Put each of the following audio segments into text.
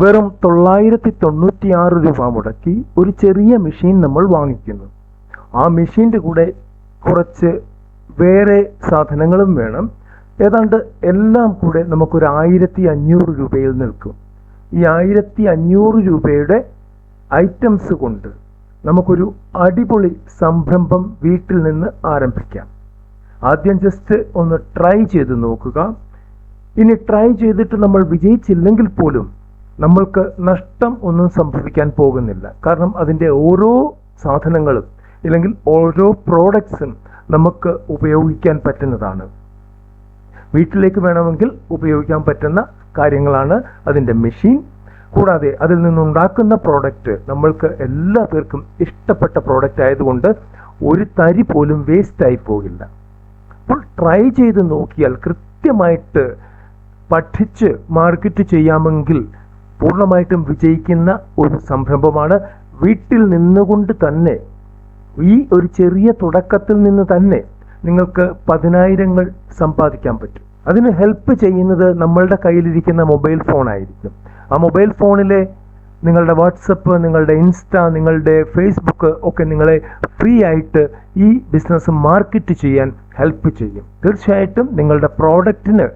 വെറും തൊള്ളായിരത്തി തൊണ്ണൂറ്റിയാറ് രൂപ മുടക്കി ഒരു ചെറിയ മെഷീൻ നമ്മൾ വാങ്ങിക്കുന്നു. ആ മെഷീന്റെ കൂടെ കുറച്ച് വേറെ സാധനങ്ങളും വേണം. ഏതാണ്ട് എല്ലാം കൂടെ നമുക്കൊരു ആയിരത്തി അഞ്ഞൂറ് രൂപയിൽ നിൽക്കും. ഈ ആയിരത്തി അഞ്ഞൂറ് രൂപയുടെ ഐറ്റംസ് കൊണ്ട് നമുക്കൊരു അടിപൊളി സംരംഭം വീട്ടിൽ നിന്ന് ആരംഭിക്കാം. ആദ്യം ജസ്റ്റ് ഒന്ന് ട്രൈ ചെയ്ത് നോക്കുക. ഇനി ട്രൈ ചെയ്തിട്ട് നമ്മൾ വിജയിച്ചില്ലെങ്കിൽ പോലും നമ്മൾക്ക് നഷ്ടം ഒന്നും സംഭവിക്കാൻ പോകുന്നില്ല. കാരണം അതിന്റെ ഓരോ സാധനങ്ങളും അല്ലെങ്കിൽ ഓരോ പ്രോഡക്ട്സും നമുക്ക് ഉപയോഗിക്കാൻ പറ്റുന്നതാണ്. വീട്ടിലേക്ക് വേണമെങ്കിൽ ഉപയോഗിക്കാൻ പറ്റുന്ന കാര്യങ്ങളാണ് അതിന്റെ മെഷീൻ കൂടാതെ അതിൽ നിന്നുണ്ടാക്കുന്ന പ്രോഡക്റ്റ് നമ്മൾക്ക് എല്ലാ പേർക്കും ഇഷ്ടപ്പെട്ട പ്രോഡക്റ്റ് ആയതുകൊണ്ട് ഒരു തരി പോലും വേസ്റ്റ് ആയി പോകില്ല. അപ്പോൾ ട്രൈ ചെയ്ത് നോക്കിയാൽ കൃത്യമായിട്ട് പഠിച്ച് മാർക്കറ്റ് ചെയ്യാമെങ്കിൽ പൂർണമായിട്ടും വിജയിക്കുന്ന ഒരു സംരംഭമാണ് വീട്ടിൽ നിന്നുകൊണ്ട് തന്നെ. ഈ ഒരു ചെറിയ തുടക്കത്തിൽ നിന്ന് തന്നെ നിങ്ങൾക്ക് പതിനായിരങ്ങൾ സമ്പാദിക്കാൻ പറ്റും. അതിന് ഹെൽപ്പ് ചെയ്യുന്നത് നമ്മളുടെ കയ്യിലിരിക്കുന്ന മൊബൈൽ ഫോൺ ആയിരിക്കും. ആ മൊബൈൽ ഫോണിലെ നിങ്ങളുടെ വാട്സപ്പ് നിങ്ങളുടെ ഇൻസ്റ്റ നിങ്ങളുടെ ഫേസ്ബുക്ക് ഒക്കെ നിങ്ങളെ ഫ്രീ ആയിട്ട് ഈ ബിസിനസ് മാർക്കറ്റ് ചെയ്യാൻ ഹെൽപ്പ് ചെയ്യും. തീർച്ചയായിട്ടും നിങ്ങളുടെ പ്രോഡക്റ്റിന്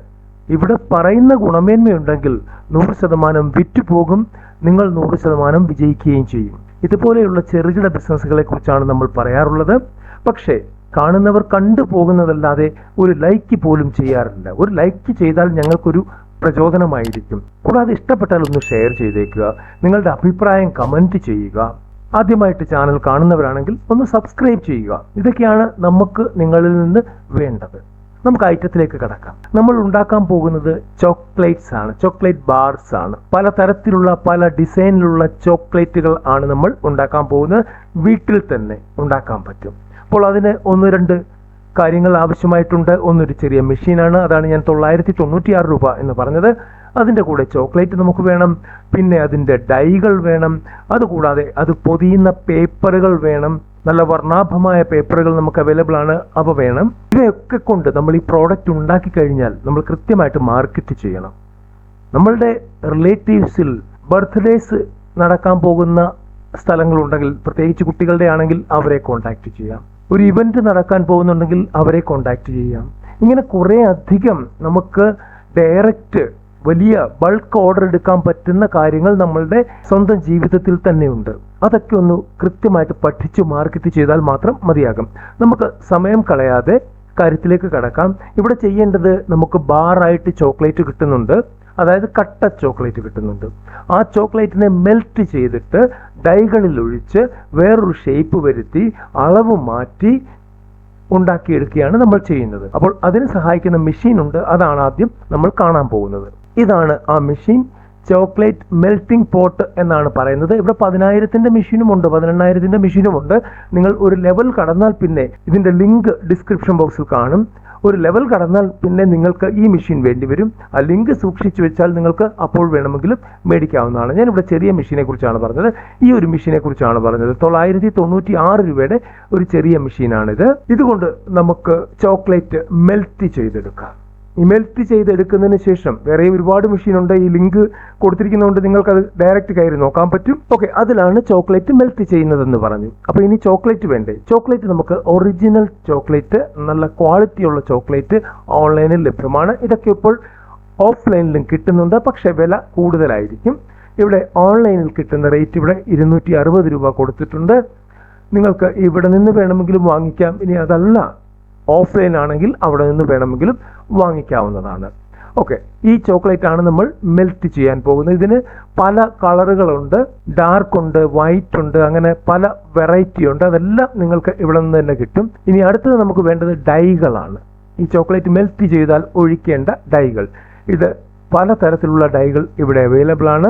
ഇവിടെ പറയുന്ന ഗുണമേന്മയുണ്ടെങ്കിൽ നൂറ് ശതമാനം വിറ്റുപോകും നിങ്ങൾ നൂറ് ശതമാനം വിജയിക്കുകയും ചെയ്യും. ഇതുപോലെയുള്ള ചെറുകിട ബിസിനസ്സുകളെ കുറിച്ചാണ് നമ്മൾ പറയാറുള്ളത്. പക്ഷേ കാണുന്നവർ കണ്ടു പോകുന്നതല്ലാതെ ഒരു ലൈക്ക് പോലും ചെയ്യാറില്ല. ഒരു ലൈക്ക് ചെയ്താൽ ഞങ്ങൾക്കൊരു പ്രചോദനമായിരിക്കും. കൂടാതെ ഇഷ്ടപ്പെട്ടാൽ ഒന്ന് ഷെയർ ചെയ്തേക്കുക നിങ്ങളുടെ അഭിപ്രായം കമന്റ് ചെയ്യുക. ആദ്യമായിട്ട് ചാനൽ കാണുന്നവരാണെങ്കിൽ ഒന്ന് സബ്സ്ക്രൈബ് ചെയ്യുക. ഇതൊക്കെയാണ് നമുക്ക് നിങ്ങളിൽ നിന്ന് വേണ്ടത്. നമുക്ക് ഐറ്റത്തിലേക്ക് കടക്കാം. നമ്മൾ ഉണ്ടാക്കാൻ പോകുന്നത് ചോക്ലേറ്റ്സ് ആണ്. ചോക്ലേറ്റ് ബാർസ് ആണ്. പല തരത്തിലുള്ള പല ഡിസൈനിലുള്ള ചോക്ലേറ്റുകൾ ആണ് നമ്മൾ ഉണ്ടാക്കാൻ പോകുന്നത്. വീട്ടിൽ തന്നെ ഉണ്ടാക്കാൻ പറ്റും. അപ്പോൾ അതിന് ഒന്ന് രണ്ട് കാര്യങ്ങൾ ആവശ്യമായിട്ടുണ്ട്. ഒന്നൊരു ചെറിയ മെഷീനാണ് അതാണ് ഞാൻ തൊള്ളായിരത്തി തൊണ്ണൂറ്റിയാറ് രൂപ എന്ന് പറഞ്ഞത്. അതിന്റെ കൂടെ ചോക്ലേറ്റ് നമുക്ക് വേണം. പിന്നെ അതിന്റെ ഡൈകൾ വേണം. അതുകൂടാതെ അത് പൊതിയുന്ന പേപ്പറുകൾ വേണം. നല്ല വർണാഭമായ പേപ്പറുകൾ നമുക്ക് അവൈലബിൾ ആണ്. അവ വേണം. ഇവയൊക്കെ കൊണ്ട് നമ്മൾ ഈ പ്രോഡക്റ്റ് ഉണ്ടാക്കി കഴിഞ്ഞാൽ നമ്മൾ കൃത്യമായിട്ട് മാർക്കറ്റ് ചെയ്യണം. നമ്മളുടെ റിലേറ്റീവ്സിൽ ബർത്ത്ഡേസ് നടക്കാൻ പോകുന്ന സ്ഥലങ്ങളുണ്ടെങ്കിൽ പ്രത്യേകിച്ച് കുട്ടികളുടെ ആണെങ്കിൽ അവരെ കോണ്ടാക്ട് ചെയ്യാം. ഒരു ഇവന്റ് നടക്കാൻ പോകുന്നുണ്ടെങ്കിൽ അവരെ കോണ്ടാക്ട് ചെയ്യാം. ഇങ്ങനെ കുറേ അധികം നമുക്ക് ഡയറക്റ്റ് വലിയ ബൾക്ക് ഓർഡർ എടുക്കാൻ പറ്റുന്ന കാര്യങ്ങൾ നമ്മളുടെ സ്വന്തം ജീവിതത്തിൽ തന്നെയുണ്ട്. അതൊക്കെ ഒന്ന് കൃത്യമായിട്ട് പഠിച്ചു മാർക്കറ്റ് ചെയ്താൽ മാത്രം മതിയാകും. നമുക്ക് സമയം കളയാതെ കാര്യത്തിലേക്ക് കടക്കാം. ഇവിടെ ചെയ്യേണ്ടത് നമുക്ക് ബാറായിട്ട് ചോക്ലേറ്റ് കിട്ടുന്നുണ്ട്. അതായത് കട്ട ചോക്ലേറ്റ് കിട്ടുന്നുണ്ട്. ആ ചോക്ലേറ്റിനെ മെൽറ്റ് ചെയ്തിട്ട് ഡൈകളിൽ ഒഴിച്ച് വേറൊരു ഷേപ്പ് വരുത്തി അളവ് മാറ്റി ഉണ്ടാക്കിയെടുക്കുകയാണ് നമ്മൾ ചെയ്യുന്നത്. അപ്പോൾ അതിന് സഹായിക്കുന്ന മെഷീൻ ഉണ്ട്. അതാണ് ആദ്യം നമ്മൾ കാണാൻ പോകുന്നത്. ഇതാണ് ആ മെഷീൻ ചോക്ലേറ്റ് മെൽറ്റിംഗ് പോട്ട് എന്നാണ് പറയുന്നത്. ഇവിടെ പതിനായിരത്തിന്റെ മെഷീനും ഉണ്ട് പതിനെണ്ണായിരത്തിന്റെ മെഷീനും ഉണ്ട്. നിങ്ങൾ ഒരു ലെവൽ കടന്നാൽ പിന്നെ ഇതിന്റെ ലിങ്ക് ഡിസ്ക്രിപ്ഷൻ ബോക്സിൽ കാണും. ഒരു ലെവൽ കടന്നാൽ പിന്നെ നിങ്ങൾക്ക് ഈ മെഷീൻ വേണ്ടി വരും. ആ ലിങ്ക് സൂക്ഷിച്ചു വെച്ചാൽ നിങ്ങൾക്ക് അപ്പോൾ വേണമെങ്കിലും മേടിക്കാവുന്നതാണ്. ഞാൻ ഇവിടെ ചെറിയ മെഷീനെ കുറിച്ചാണ് പറഞ്ഞത്. ഈ ഒരു മെഷീനെ കുറിച്ചാണ് പറഞ്ഞത്. തൊള്ളായിരത്തി തൊണ്ണൂറ്റി ആറ് രൂപയുടെ ഒരു ചെറിയ മെഷീനാണിത് ഇതുകൊണ്ട് നമുക്ക് ചോക്ലേറ്റ് മെൽറ്റ് ചെയ്തെടുക്കാം. മെൽറ്റ് ചെയ്തെടുക്കുന്നതിന് ശേഷം വേറെ ഒരുപാട് മെഷീൻ ഉണ്ട് ഈ ലിങ്ക് കൊടുത്തിരിക്കുന്നതുകൊണ്ട് നിങ്ങൾക്ക് അത് ഡയറക്റ്റ് കയറി നോക്കാൻ പറ്റും. ഓക്കെ അതിലാണ് ചോക്ലേറ്റ് മെൽറ്റ് ചെയ്യുന്നതെന്ന് പറഞ്ഞു. അപ്പൊ ഇനി ചോക്ലേറ്റ് വേണ്ടേ? ചോക്ലേറ്റ് നമുക്ക് ഒറിജിനൽ ചോക്ലേറ്റ് നല്ല ക്വാളിറ്റിയുള്ള ചോക്ലേറ്റ് ഓൺലൈനിൽ ലഭ്യമാണ്. ഇതൊക്കെ ഇപ്പോൾ ഓഫ്ലൈനിലും കിട്ടുന്നുണ്ട്. പക്ഷെ വില കൂടുതലായിരിക്കും. ഇവിടെ ഓൺലൈനിൽ കിട്ടുന്ന റേറ്റ് ഇവിടെ ഇരുന്നൂറ്റി അറുപത് രൂപ കൊടുത്തിട്ടുണ്ട്. നിങ്ങൾക്ക് ഇവിടെ നിന്ന് വേണമെങ്കിലും വാങ്ങിക്കാം. ഇനി അതല്ല ഓഫ്ലൈൻ ആണെങ്കിൽ അവിടെ നിന്ന് വേണമെങ്കിലും വാങ്ങിക്കാവുന്നതാണ്. ഓക്കെ ഈ ചോക്ലേറ്റ് ആണ് നമ്മൾ മെൽറ്റ് ചെയ്യാൻ പോകുന്നത്. ഇതിന് പല കളറുകളുണ്ട് ഡാർക്ക് ഉണ്ട് വൈറ്റ് ഉണ്ട് അങ്ങനെ പല വെറൈറ്റി ഉണ്ട്. അതെല്ലാം നിങ്ങൾക്ക് ഇവിടെ നിന്ന് തന്നെ കിട്ടും. ഇനി അടുത്തത് നമുക്ക് വേണ്ടത് ഡൈകളാണ് ഈ ചോക്ലേറ്റ് മെൽറ്റ് ചെയ്താൽ ഒഴിക്കേണ്ട ഡൈകൾ ഇത് പല തരത്തിലുള്ള ഡൈകൾ ഇവിടെ അവൈലബിൾ ആണ്.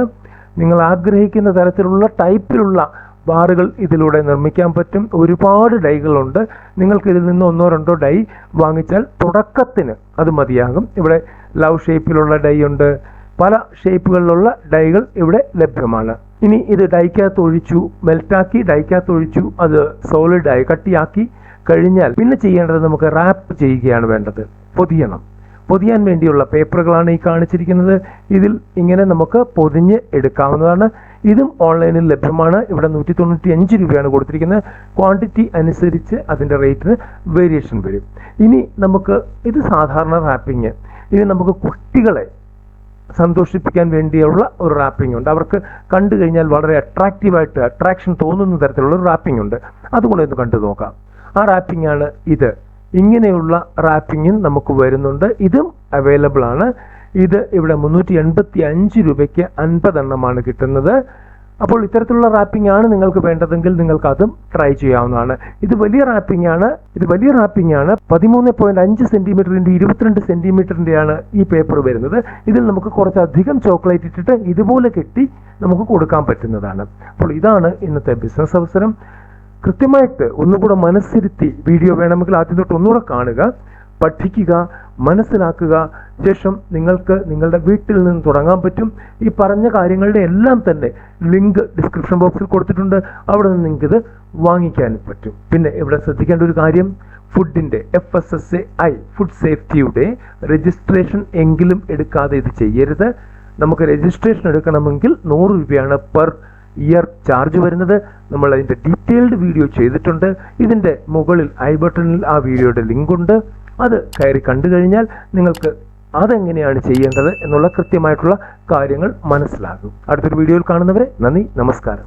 നിങ്ങൾ ആഗ്രഹിക്കുന്ന തരത്തിലുള്ള ടൈപ്പിലുള്ള ബാറുകൾ ഇതിലൂടെ നിർമ്മിക്കാൻ പറ്റും. ഒരുപാട് ഡൈകളുണ്ട്. നിങ്ങൾക്ക് ഇതിൽ നിന്ന് ഒന്നോ രണ്ടോ ഡൈ വാങ്ങിച്ചാൽ തുടക്കത്തിന് അത് മതിയാകും. ഇവിടെ ലവ് ഷേപ്പിലുള്ള ഡൈ ഉണ്ട്. പല ഷേപ്പുകളിലുള്ള ഡൈകൾ ഇവിടെ ലഭ്യമാണ്. ഇനി ഇത് ഡൈക്കകത്ത് ഒഴിച്ചു മെൽറ്റാക്കി ഡൈക്കകത്ത് ഒഴിച്ചു അത് സോളിഡായി കട്ടിയാക്കി കഴിഞ്ഞാൽ പിന്നെ ചെയ്യേണ്ടത് നമുക്ക് റാപ്പ് ചെയ്യുകയാണ് വേണ്ടത്. പൊതിയണം. പൊതിയാൻ വേണ്ടിയുള്ള പേപ്പറുകളാണ് ഈ കാണിച്ചിരിക്കുന്നത്. ഇതിൽ ഇങ്ങനെ നമുക്ക് പൊതിഞ്ഞ് എടുക്കാവുന്നതാണ്. ഇതും ഓൺലൈനിൽ ലഭ്യമാണ്. ഇവിടെ നൂറ്റി തൊണ്ണൂറ്റി അഞ്ച് രൂപയാണ് കൊടുത്തിരിക്കുന്നത്. ക്വാണ്ടിറ്റി അനുസരിച്ച് അതിന്റെ റേറ്റിന് വേരിയേഷൻ വരും. ഇനി നമുക്ക് ഇത് സാധാരണ റാപ്പിങ് ഇനി നമുക്ക് കുട്ടികളെ സന്തോഷിപ്പിക്കാൻ വേണ്ടിയുള്ള ഒരു റാപ്പിംഗ് ഉണ്ട്. അവർക്ക് കണ്ടു കഴിഞ്ഞാൽ വളരെ അട്രാക്റ്റീവായിട്ട് അട്രാക്ഷൻ തോന്നുന്ന തരത്തിലുള്ള ഒരു റാപ്പിംഗ് ഉണ്ട്. അതുകൊണ്ട് ഒന്ന് കണ്ടു നോക്കാം. ആ റാപ്പിംഗ് ആണ് ഇത്. ഇങ്ങനെയുള്ള റാപ്പിങ്ങും നമുക്ക് വരുന്നുണ്ട്. ഇതും അവൈലബിൾ ആണ്. ഇത് ഇവിടെ മുന്നൂറ്റി എൺപത്തി അഞ്ച് രൂപയ്ക്ക് അൻപതെണ്ണമാണ് കിട്ടുന്നത്. അപ്പോൾ ഇത്തരത്തിലുള്ള റാപ്പിംഗ് ആണ് നിങ്ങൾക്ക് വേണ്ടതെങ്കിൽ നിങ്ങൾക്ക് അതും ട്രൈ ചെയ്യാവുന്നതാണ്. ഇത് വലിയ റാപ്പിംഗ് ആണ്. ഇത് വലിയ റാപ്പിംഗ് ആണ്. പതിമൂന്ന് പോയിന്റ് അഞ്ച് സെന്റിമീറ്ററിന്റെ ഇരുപത്തിരണ്ട് സെന്റിമീറ്ററിന്റെയാണ് ഈ പേപ്പർ വരുന്നത്. ഇതിൽ നമുക്ക് കുറച്ചധികം ചോക്ലേറ്റ് ഇട്ടിട്ട് ഇതുപോലെ കെട്ടി നമുക്ക് കൊടുക്കാൻ പറ്റുന്നതാണ്. അപ്പോൾ ഇതാണ് ഇന്നത്തെ ബിസിനസ് അവസരം. കൃത്യമായിട്ട് ഒന്നുകൂടെ മനസ്സിരുത്തി വീഡിയോ വേണമെങ്കിൽ ആദ്യം തൊട്ട് ഒന്നുകൂടെ കാണുക പഠിക്കുക മനസ്സിലാക്കുക. ശേഷം നിങ്ങൾക്ക് നിങ്ങളുടെ വീട്ടിൽ നിന്ന് തുടങ്ങാൻ പറ്റും. ഈ പറഞ്ഞ കാര്യങ്ങളുടെ എല്ലാം തന്നെ ലിങ്ക് ഡിസ്ക്രിപ്ഷൻ ബോക്സിൽ കൊടുത്തിട്ടുണ്ട്. അവിടെ നിന്ന് നിങ്ങൾക്ക് ഇത് വാങ്ങിക്കാനും പറ്റും. പിന്നെ ഇവിടെ ശ്രദ്ധിക്കേണ്ട ഒരു കാര്യം ഫുഡിന്റെ F S S A I food സേഫ്റ്റിയുടെ registration എങ്കിലും എടുക്കാതെ ഇത് ചെയ്യരുത്. നമുക്ക് രജിസ്ട്രേഷൻ എടുക്കണമെങ്കിൽ നൂറ് രൂപയാണ് പെർ ഇയർ ചാർജ് വരുന്നത്. നമ്മൾ അതിന്റെ ഡീറ്റെയിൽഡ് വീഡിയോ ചെയ്തിട്ടുണ്ട്. ഇതിന്റെ മുകളിൽ ഐ ബട്ടണിൽ ആ വീഡിയോയുടെ ലിങ്ക് ഉണ്ട്. അത് കയറി കണ്ടു കഴിഞ്ഞാൽ നിങ്ങൾക്ക് അതെങ്ങനെയാണ് ചെയ്യേണ്ടത് എന്നുള്ള കൃത്യമായിട്ടുള്ള കാര്യങ്ങൾ മനസ്സിലാകും. അടുത്തൊരു വീഡിയോയിൽ കാണുന്നവരെ നന്ദി നമസ്കാരം.